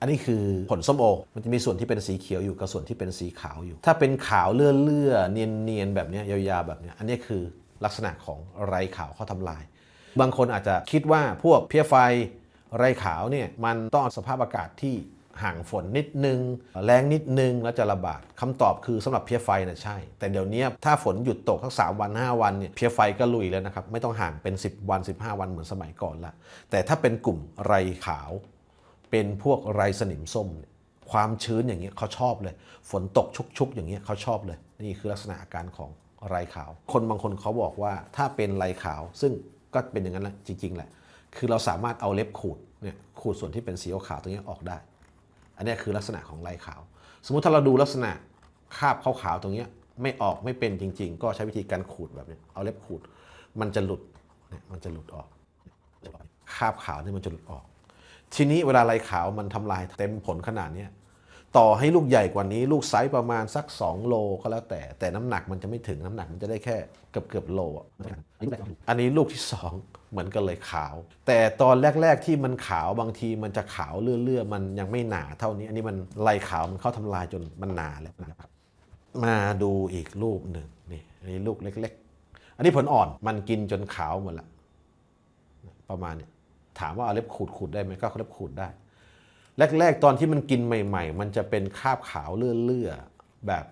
อันนี้คือผลส้มโอ มันจะมีส่วนที่เป็นสีเขียวอยู่กับส่วนที่เป็นสีขาวอยู่ ถ้าเป็นขาวเลื่อเลื่อๆเนียนเนียนๆแบบนี้ยาวๆแบบนี้ อันนี้คือลักษณะของไรขาวเข้าทำลาย บางคนอาจจะคิดว่าพวกเพี้ยไฟไรขาวเนี่ยมันต้องสภาพอากาศที่ห่างฝนนิดนึง แรงนิดนึงแล้วจะระบาดคำตอบคือสำหรับเพี้ยไฟนะใช่ แต่เดี๋ยวนี้ถ้าฝนหยุดตกสักสามวัน 5 วันเนี่ยเพี้ยไฟก็ลุยแล้วนะครับ ไม่ต้องห่างเป็น 10 วัน 15 วันเหมือนสมัยก่อนละแต่ถ้าเป็นกลุ่มไรขาว เป็นพวกไรสนิมส้ม ความชื้นอย่างเงี้ยเขาชอบเลย ฝนตกชุกๆ อย่างเงี้ยเขาชอบเลย นี่คือลักษณะอาการของไรขาว คนบางคนเขาบอกว่าถ้าเป็นไรขาว ซึ่งก็เป็นอย่างนั้นแหละจริง ๆ แหละ คือเราสามารถเอาเล็บขูดเนี่ยขูดส่วนที่เป็นสีขาวตรงเนี้ยออกได้ อันนี้คือลักษณะของไรขาว สมมุติถ้าเราดูลักษณะคราบขาวๆตรงเนี้ยไม่ออกไม่เป็นจริง ๆ ก็ใช้วิธีการขูดแบบเนี้ยเอาเล็บขูด มันจะหลุดเนี่ยมันจะหลุดออกคราบขาวนี่มันจะหลุดออก ทีนี้เวลาไรขาวมันทำลายเต็มผลขนาดนี้ต่อให้ลูกใหญ่กว่านี้ ลูกไซส์ประมาณสัก 2 โลก็แล้วแต่ แต่น้ำหนักมันจะไม่ถึงน้ำหนักมันจะได้แค่เกือบเกือบโลอะอันนี้ลูกที่ 2 เหมือนกันเลยขาว แต่ตอนแรก ๆที่มันขาวบางทีมันจะขาวเลื่อๆมันยังไม่หนาเท่านี้ อันนี้มันไรขาวมันเข้าทำลายจนมันหนาแล้วนะครับมาดูอีกลูกหนึ่งนี่อันนี้ลูกเล็ก ๆ อันนี้ผลอ่อนมันกินจนขาวหมดละประมาณเนี้ย ถามว่าเอาเล็บขูดขูดได้ไหมก็เล็บขูดได้ แรกๆตอนที่มันกินใหม่ ๆ มันจะเป็นคราบขาวเลื่อๆแบบ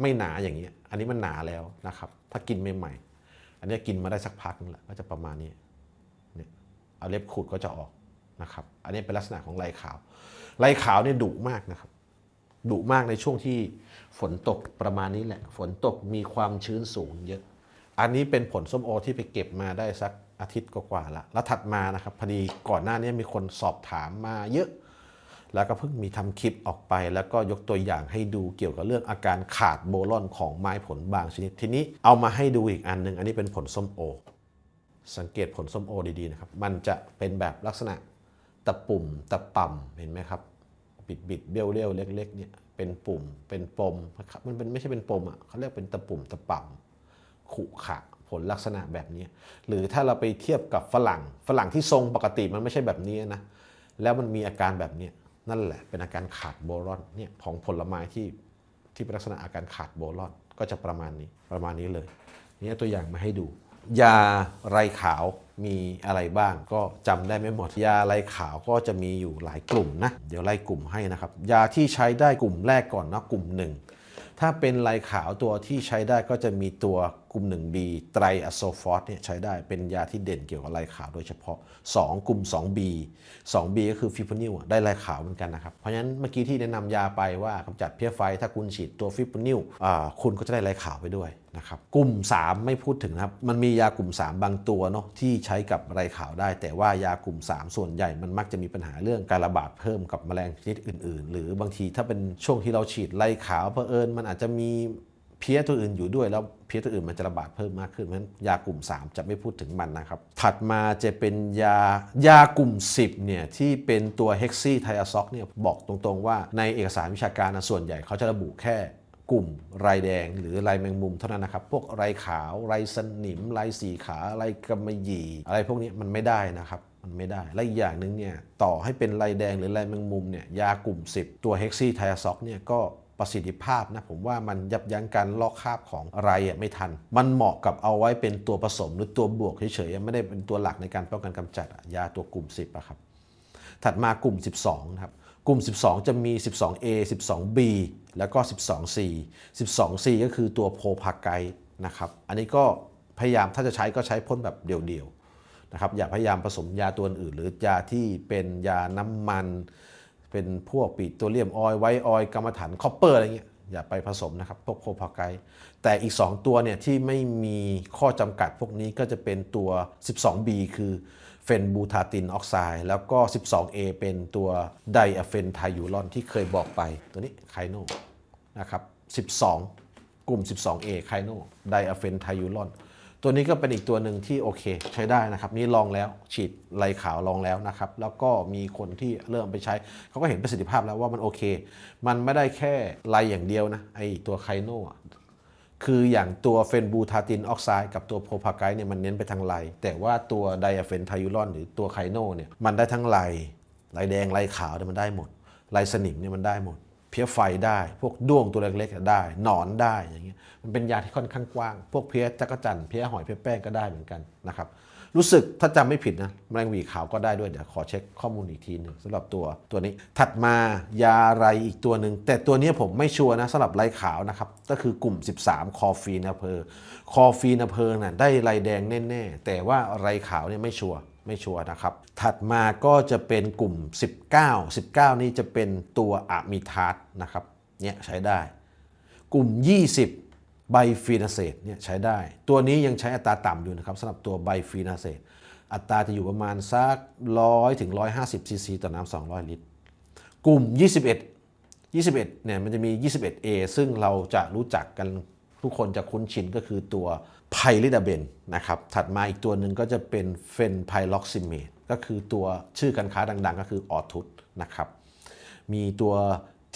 ไม่หนาอย่างเงี้ย อันนี้มันหนาแล้วนะครับ ถ้ากินใหม่ๆ อันนี้กินมาได้สักพักนึงแล้วก็จะประมาณนี้เนี่ยเอาเล็บขูดก็จะออกนะครับ อันนี้เป็นลักษณะของลายขาวลายขาวเนี่ยดุมากนะครับดุมากในช่วงที่ฝนตกประมาณนี้แหละ ฝนตกมีความชื้นสูงเยอะ อันนี้เป็นผลส้มโอที่ไปเก็บมาได้สักอาทิตย์กว่าๆละแล้วถัดมานะครับพอดีก่อนหน้านี้มีคนสอบถามมาเยอะ แล้วก็เพิ่งมีทำคลิปออกไป แล้วก็ยกตัวอย่างให้ดูเกี่ยวกับเรื่องอาการขาดโบรอนของไม้ผลบางชนิดทีนี้เอามาให้ดูอีกอันหนึ่งอันนี้เป็นผลส้มโอ สังเกตผลส้มโอดีๆนะครับมันจะเป็นแบบลักษณะตะปุ่มตะป่ำเห็นไหมครับ บิดบิดๆเบี้ยวเลี้ยวๆเล็กๆเนี่ยเป็นปุ่มเป็นปมมันเป็นไม่ใช่เป็นปมอะเขาเรียกเป็นตะปุ่มตะป่ำ ขุขะผลลักษณะแบบนี้ หรือถ้าเราไปเทียบกับฝรั่ง ฝรั่งที่ทรงปกติมันไม่ใช่แบบนี้นะ แล้วมันมีอาการแบบนี้นั่นแหละเป็นอาการขาดโบรอนเนี่ยของผลไม้ที่ที่เป็นลักษณะอาการขาดโบรอนก็จะประมาณนี้ประมาณนี้เลยนี่ตัวอย่างมาให้ดู ยาไรขาวมีอะไรบ้างก็จำได้ไม่หมด ยาไรขาวก็จะมีอยู่หลายกลุ่มนะ เดี๋ยวไล่กลุ่มให้นะครับ ยาที่ใช้ได้กลุ่มแรกก่อนนะกลุ่มหนึ่งถ้าเป็นลายขาวตัวที่ใช้ได้ก็จะมีตัวกลุ่ม 1B ไตรอะโซฟอสเนี่ยใช้ได้เป็นยาที่เด่นเกี่ยวกับลายขาวโดยเฉพาะ 2 กลุ่ม 2B 2B ก็คือฟิปโนิลได้ลายขาวเหมือนกันนะครับ เพราะฉะนั้นเมื่อกี้ที่แนะนำยาไปว่ากำจัดเพี้ยไฟ ถ้าคุณฉีดตัวฟิปโนิลอ่าคุณก็จะได้ลายขาวไปด้วยนะครับกลุ่ม 3 ไม่พูดถึงนะครับ มันมียากลุ่ม 3 บางตัวเนาะที่ใช้กับลายขาวได้ แต่ว่ายากลุ่ม 3 ส่วนใหญ่มันมักจะมีปัญหาเรื่องการระบาดเพิ่มกับแมลงชนิดอื่น ๆ หรือบางทีถ้าเป็นช่วงที่เราฉีดลายขาวเพอเอิญมันอาจจะมี เพี้ยตัวอื่นอยู่ด้วยแล้วเพี้ยตัวอื่นมันจะระบาดเพิ่มมากขึ้นเพราะฉะนั้นยากลุ่ม 3 จะไม่พูดถึงมันนะครับ ถัดมาจะเป็นยายากลุ่ม 10เนี่ยที่เป็นตัวเฮกซี่ไทอาซอกเนี่ยบอกตรงๆว่าในเอกสารวิชาการส่วนใหญ่เขาจะระบุแค่กลุ่มไรแดงหรือไรแมงมุมเท่านั้นนะครับ พวกไรขาวไรสนิมไรสีขาไรกำมะหยี่ อะไรพวกนี้มันไม่ได้นะครับมันไม่ได้และอีกอย่างหนึ่งเนี่ยต่อให้เป็นไรแดงหรือไรแมงมุมเนี่ยยากลุ่ม 10 ตัวเฮกซี่ไทอาซอกเนี่ยก็ ประสิทธิภาพนะผมว่ามันยับยั้งการลอกคราบของไรอะไม่ทัน มันเหมาะกับเอาไว้เป็นตัวผสมหรือตัวบวกเฉยๆไม่ได้เป็นตัวหลักในการป้องกันกำจัดยาตัวกลุ่ม 10อะครับถัดมากลุ่ม 12นะครับกลุ่ม 12 จะมี 12A 12B แล้วก็ 12C 12C ก็คือตัวโพพาไกนะครับอันนี้ก็พยายามถ้าจะใช้ก็ใช้พ่นแบบเดี่ยวๆนะครับอย่าพยายามผสมยาตัวอื่น หรือยาที่เป็นยาน้ำมัน เป็นพวกปิโตรเลียมออยล์ไวออยล์กรรมฐานคอปเปอร์อะไรเงี้ยอย่าไปผสมนะครับพวกโพพาไกด์แต่อีก 2 ตัวเนี่ยที่ไม่มีข้อจำกัดพวกนี้ก็จะเป็นตัว 12B คือเฟนบูทาตินออกไซด์แล้วก็ 12A เป็นตัวไดอะเฟนไทยูรอนที่เคยบอกไปตัวนี้ไคโนนะครับ 12 กลุ่ม 12A ไคโนไดอะเฟนไทยูรอน ตัวนี้ก็เป็นอีกตัวหนึ่งที่โอเค ใช้ได้นะครับ นี่ลองแล้วฉีดลายขาวลองแล้วนะครับ แล้วก็มีคนที่เริ่มไปใช้ เขาก็เห็นประสิทธิภาพแล้วว่ามันโอเค มันไม่ได้แค่ลายอย่างเดียวนะไอตัวไคโนะคืออย่างตัวเฟนบูทาตินออกไซด์กับตัวโพพาไกด์เนี่ยมันเน้นไปทางไลแต่ว่าตัวไดอะเฟนไทยูรอนหรือตัวไคโนเนี่ยมันได้ทั้งไลลายแดงลายขาวเนี่ยมันได้หมดลายสนิมเนี่ยมันได้หมด เพี้ยไฟได้ พวกด้วงตัวเล็กๆได้หนอนได้อย่างเงี้ยมันเป็นยาที่ค่อนข้างกว้าง พวกเพี้ยจักรจั่นเพี้ยหอยเพี้ยแป้งก็ได้เหมือนกันนะครับ รู้สึกถ้าจำไม่ผิดนะแมลงวีขาวก็ได้ด้วยเดี๋ยวขอเช็คข้อมูลอีกทีหนึ่งสำหรับตัวตัวนี้ ถัดมายาอะไรอีกตัวหนึ่งแต่ตัวนี้ผมไม่ชัวร์นะสำหรับไรขาวนะครับก็คือกลุ่ม 13 คอฟีนาเพอร์คอฟีนาเพอร์น่ะได้ไรแดงแน่ ๆ แต่ว่าไรขาวเนี่ยไม่ชัวร์ ไม่ชัวร์นะครับ ถัดมาก็จะเป็นกลุ่ม 19 19 นี่จะเป็นตัวอะมิทาสนะครับเนี่ยใช้ได้ กลุ่ม 20 ไบฟีนาเซตเนี่ยใช้ได้ ตัวนี้ยังใช้อัตราต่ำอยู่นะครับสำหรับตัวไบฟีนาเซตอัตราจะอยู่ประมาณสัก100ถึง150ซีซีต่อน้ำ200 ลิตร กลุ่ม 21 21เนี่ยมันจะมี 21A ซึ่งเราจะรู้จักกัน ทุกคนจะคุ้นชินก็คือตัวไพลิดาเบนนะครับ ถัดมาอีกตัวหนึ่งก็จะเป็นเฟนไพล็อกซิเมตก็คือตัวชื่อการค้าดังๆ ก็คือออทุสนะครับ มีตัว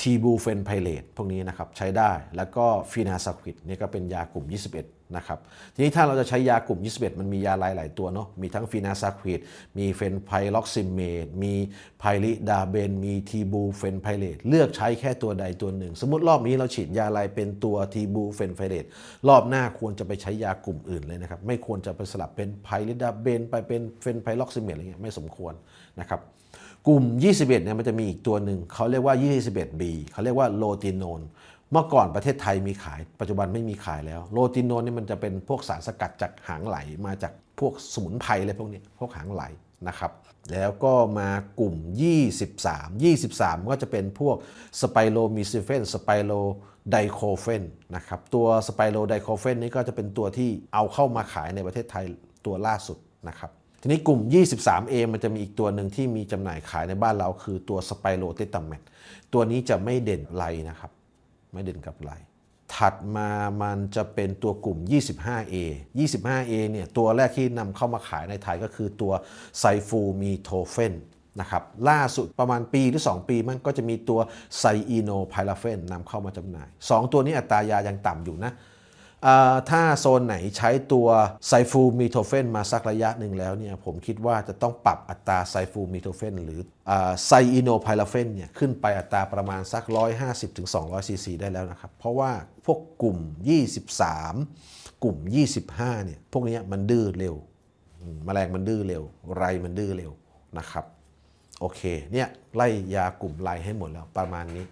ทีบูเฟนไพเลตพวกนี้นะครับใช้ได้ แล้วก็ฟีนาซควิดนี่ก็เป็นยากลุ่ม 21 นะครับทีนี้ถ้าเราจะใช้ยากลุ่ม 21 มันมียาหลายหลายตัวเนาะมีทั้งฟีนาซาควิดมีเฟนไพล็อกซิเมตมีไพลิดาเบน มีทีบูเฟนไพเลตเลือกใช้แค่ตัวใดตัวหนึ่ง สมมติรอบนี้เราฉีดยาอะไรเป็นตัวทีบูเฟนไพเลตรอบหน้าควรจะไปใช้ยากลุ่มอื่นเลยนะครับ ไม่ควรจะไปสลับเป็นไพลิดาเบนไปเป็นเฟนไพล็อกซิเมตอะไรเงี้ยไม่สมควรนะครับกลุ่ม 21เนี่ยมันจะมีอีกตัวหนึ่งเขาเรียกว่า 21B เขาเรียกว่าโลติโนน เมื่อก่อนประเทศไทยมีขาย ปัจจุบันไม่มีขายแล้ว โลติโนนนี่มันจะเป็นพวกสารสกัดจากหางไหลมาจากพวกสมุนไพรอะไรพวกนี้พวกหางไหลนะครับ แล้วก็มากลุ่ม 23 23 ก็จะเป็นพวกสไปโรมิซิเฟนสไปโรไดโคเฟนนะครับตัวสไปโรไดโคเฟนนี่ก็จะเป็นตัวที่เอาเข้ามาขายในประเทศไทยตัวล่าสุดนะครับทีนี้กลุ่ม 23A มันจะมีอีกตัวหนึ่งที่มีจำหน่ายขายในบ้านเราคือตัวสไปโรเตตาแมตตัวนี้จะไม่เด่นไรนะครับ ไม่เด่นกับไรถัดมามันจะเป็นตัวกลุ่ม 25A 25A เนี่ยตัวแรกที่นำเข้ามาขายในไทยก็คือตัวไซฟูมีโทเฟนนะครับล่าสุดประมาณปีหรือ 2 ปีมันก็จะมีตัวไซอีโนไพลาเฟนนำเข้ามาจำหน่าย 2 ตัวนี้อัตรายายังต่ำอยู่นะ ถ้าโซนไหนใช้ตัวไซฟูมิโทเฟนมาสักระยะหนึ่งแล้วเนี่ยผมคิดว่าจะต้องปรับอัตราไซฟูมิโทเฟนหรือไซอิโนไพลาเฟนเนี่ยขึ้นไปอัตราประมาณสัก 150-200ซีซีได้แล้วนะครับ เพราะว่าพวกกลุ่ม 23 กลุ่ม 25เนี่ยพวกนี้มันดื้อเร็วมแมลงมันดื้อเร็ว ไรมันดื้อเร็วนะครับ โอเคเนี่ยไล่ยากลุ่มไล่ให้หมดแล้วประมาณนี้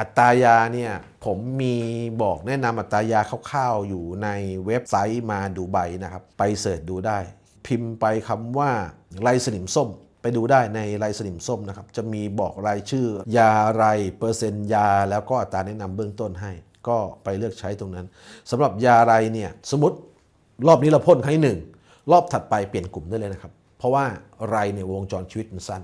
อัตรายาเนี่ยผมมีบอกแนะนำอัตรายาคร่าวๆอยู่ในเว็บไซต์มาดูใบนะครับ ไปเสิร์ชดูได้ พิมพ์ไปคำว่าไรสนิมส้ม ไปดูได้ในไรสนิมส้มนะครับ จะมีบอกรายชื่อ ยาไรเปอร์เซ็นต์ยา แล้วก็อัตราแนะนำเบื้องต้นให้ ก็ไปเลือกใช้ตรงนั้นสำหรับยาไรเนี่ยสมมติรอบนี้เราพ่นครั้งที่หนึ่งรอบถัดไปเปลี่ยนกลุ่มได้เลยนะครับ เพราะว่าไรเนี่ยวงจรชีวิตมันสั้น